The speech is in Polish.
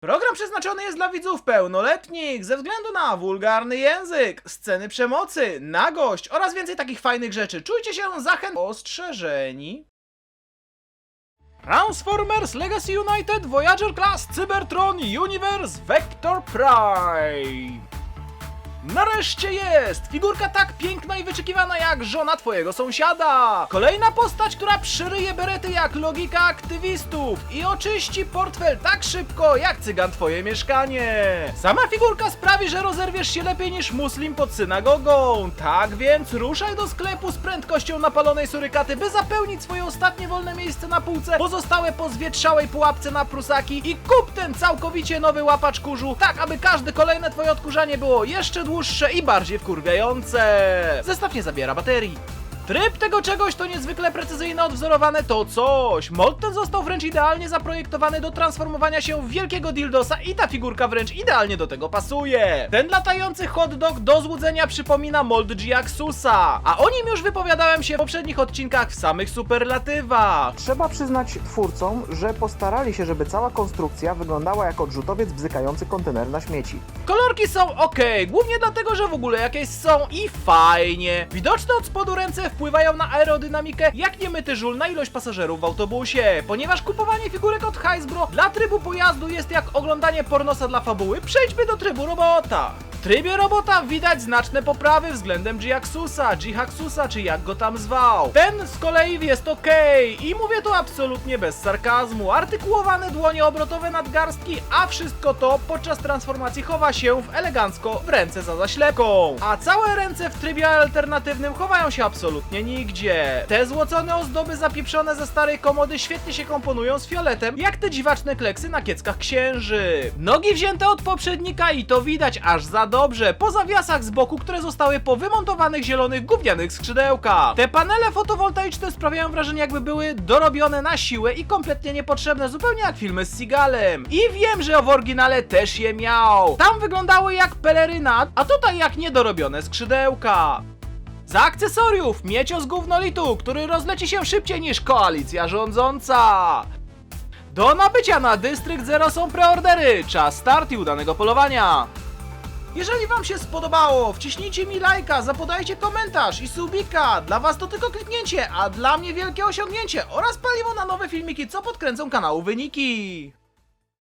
Program przeznaczony jest dla widzów pełnoletnich ze względu na wulgarny język, sceny przemocy, nagość oraz więcej takich fajnych rzeczy. Czujcie się zachęt ostrzeżeni. Transformers Legacy United Voyager Class Cybertron Universe Vector Prime. Nareszcie jest! Figurka tak piękna i wyczekiwana jak żona twojego sąsiada! Kolejna postać, która przyryje berety jak logika aktywistów i oczyści portfel tak szybko jak cygan twoje mieszkanie! Sama figurka sprawi, że rozerwiesz się lepiej niż muslim pod synagogą! Tak więc ruszaj do sklepu z prędkością napalonej surykaty, by zapełnić swoje ostatnie wolne miejsce na półce, pozostałe po zwietrzałej pułapce na prusaki i kup ten całkowicie nowy łapacz kurzu, tak aby każde kolejne twoje odkurzanie było jeszcze dłuższe i bardziej wkurwiające. Zestaw nie zabiera baterii. Tryb tego czegoś to niezwykle precyzyjne odwzorowane to coś. Mod ten został wręcz idealnie zaprojektowany do transformowania się w wielkiego dildosa i ta figurka wręcz idealnie do tego pasuje. Ten latający hot dog do złudzenia przypomina mold G-Axusa, a o nim już wypowiadałem się w poprzednich odcinkach w samych superlatywach. Trzeba przyznać twórcom, że postarali się, żeby cała konstrukcja wyglądała jak odrzutowiec bzykający kontener na śmieci. Kolorki są ok, głównie dlatego, że w ogóle jakieś są i fajnie. Widoczne od spodu ręce wpływają na aerodynamikę, jak niemyty na ilość pasażerów w autobusie. Ponieważ kupowanie figurek od Hasbro dla trybu pojazdu jest jak oglądanie pornosa dla fabuły, przejdźmy do trybu robota. Trybie robota widać znaczne poprawy względem G-Axusa, G-Haxusa, czy jak go tam zwał. Ten z kolei jest ok i mówię to absolutnie bez sarkazmu. Artykułowane dłonie obrotowe nadgarstki, a wszystko to podczas transformacji chowa się w elegancko w ręce za zaślepką. A całe ręce w trybie alternatywnym chowają się absolutnie nigdzie. Te złocone ozdoby zapieprzone ze starej komody świetnie się komponują z fioletem, jak te dziwaczne kleksy na kieckach księży. Nogi wzięte od poprzednika i to widać aż za dobrze, po zawiasach z boku, które zostały po wymontowanych zielonych gównianych skrzydełkach. Te panele fotowoltaiczne sprawiają wrażenie jakby były dorobione na siłę i kompletnie niepotrzebne, zupełnie jak filmy z Seagalem. I wiem, że w oryginale też je miał. Tam wyglądały jak peleryna, a tutaj jak niedorobione skrzydełka. Za akcesoriów miecios gównolitu, który rozleci się szybciej niż koalicja rządząca. Do nabycia na Dystrykt Zero są preordery, czas start i udanego polowania. Jeżeli wam się spodobało, wciśnijcie mi lajka, zapodajcie komentarz i subika. Dla was to tylko kliknięcie, a dla mnie wielkie osiągnięcie oraz paliwo na nowe filmiki, co podkręcą kanału wyniki.